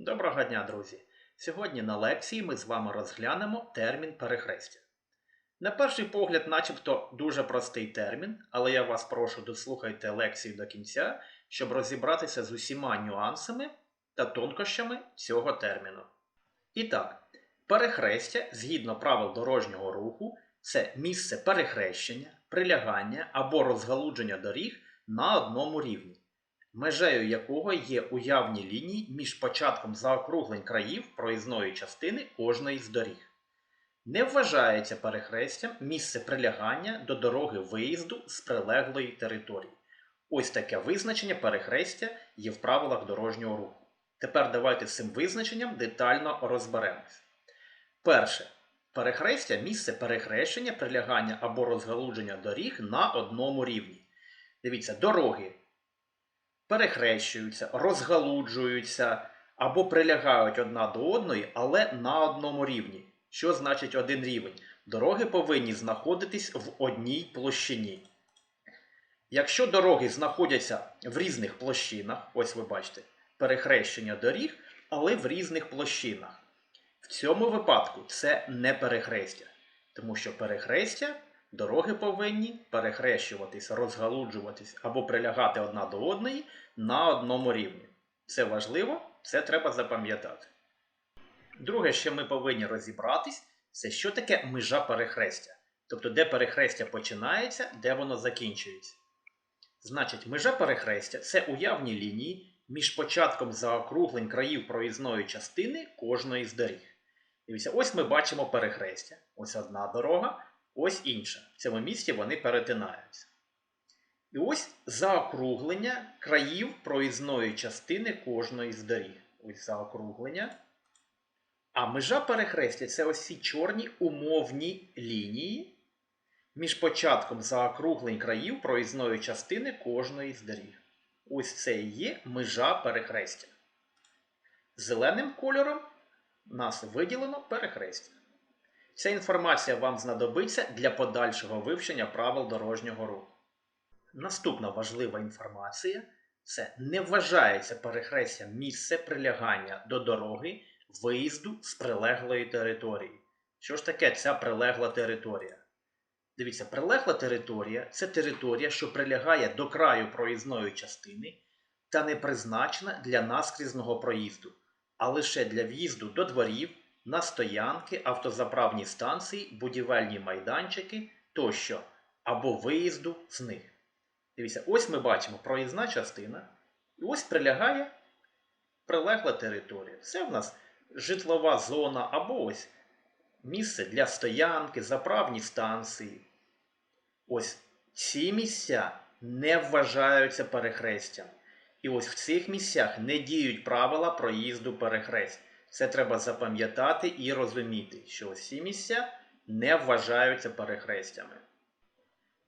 Доброго дня, друзі! Сьогодні на лекції ми з вами розглянемо термін перехрестя. На перший погляд, начебто дуже простий термін, але я вас прошу дослухайте лекцію до кінця, щоб розібратися з усіма нюансами та тонкощами цього терміну. І так, перехрестя згідно правил дорожнього руху це місце перехрещення, прилягання або розгалудження доріг на одному рівні межею якого є уявні лінії між початком заокруглень країв проїзної частини кожної з доріг. Не вважається перехрестям місце прилягання до дороги виїзду з прилеглої території. Ось таке визначення перехрестя є в правилах дорожнього руху. Тепер давайте з цим визначенням детально розберемось. Перше. Перехрестя місце перехрещення, прилягання або розгалудження доріг на одному рівні. Дивіться, дороги перехрещуються, розгалуджуються або прилягають одна до одної, але на одному рівні. Що значить один рівень? Дороги повинні знаходитись в одній площині. Якщо дороги знаходяться в різних площинах, ось ви бачите, перехрещення доріг, але в різних площинах. В цьому випадку це не перехрестя, тому що перехрестя Дороги повинні перехрещуватись, розгалуджуватись або прилягати одна до одної на одному рівні. Це важливо, це треба запам'ятати. Друге, що ми повинні розібратись, це що таке межа перехрестя. Тобто, де перехрестя починається, де воно закінчується. Значить, межа перехрестя це уявні лінії між початком заокруглень країв проїзної частини кожної з доріг. Дивіться, ось ми бачимо перехрестя. Ось одна дорога. Ось інша. В цьому місці вони перетинаються. І ось заокруглення країв проїзної частини кожної з доріг. Ось заокруглення. А межа перехрестя це ось ці чорні умовні лінії між початком заокруглень країв проїзної частини кожної з доріг. Ось це і є межа перехрестя. Зеленим кольором нас виділено перехрестя. Ця інформація вам знадобиться для подальшого вивчення правил дорожнього руху. Наступна важлива інформація це не вважається перехрестям місце прилягання до дороги виїзду з прилеглої території. Що ж таке ця прилегла територія? Дивіться, прилегла територія це територія, що прилягає до краю проїзної частини та не призначена для наскрізного проїзду, а лише для в'їзду до дворів на стоянки, автозаправні станції, будівельні майданчики тощо, або виїзду з них. Дивіться, ось ми бачимо проїзна частина, і ось прилягає прилегла територія. Це в нас житлова зона або ось місце для стоянки, заправні станції. Ось ці місця не вважаються перехрестям. І ось в цих місцях не діють правила проїзду перехресть. Це треба запам'ятати і розуміти, що всі місця не вважаються перехрестями.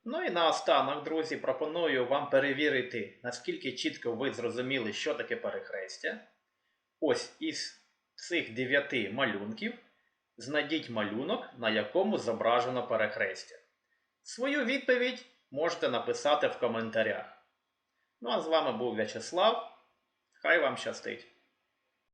Ну і наостанок, друзі, пропоную вам перевірити, наскільки чітко ви зрозуміли, що таке перехрестя. Ось із цих дев'яти малюнків знайдіть малюнок, на якому зображено перехрестя. Свою відповідь можете написати в коментарях. Ну а з вами був В'ячеслав. Хай вам щастить!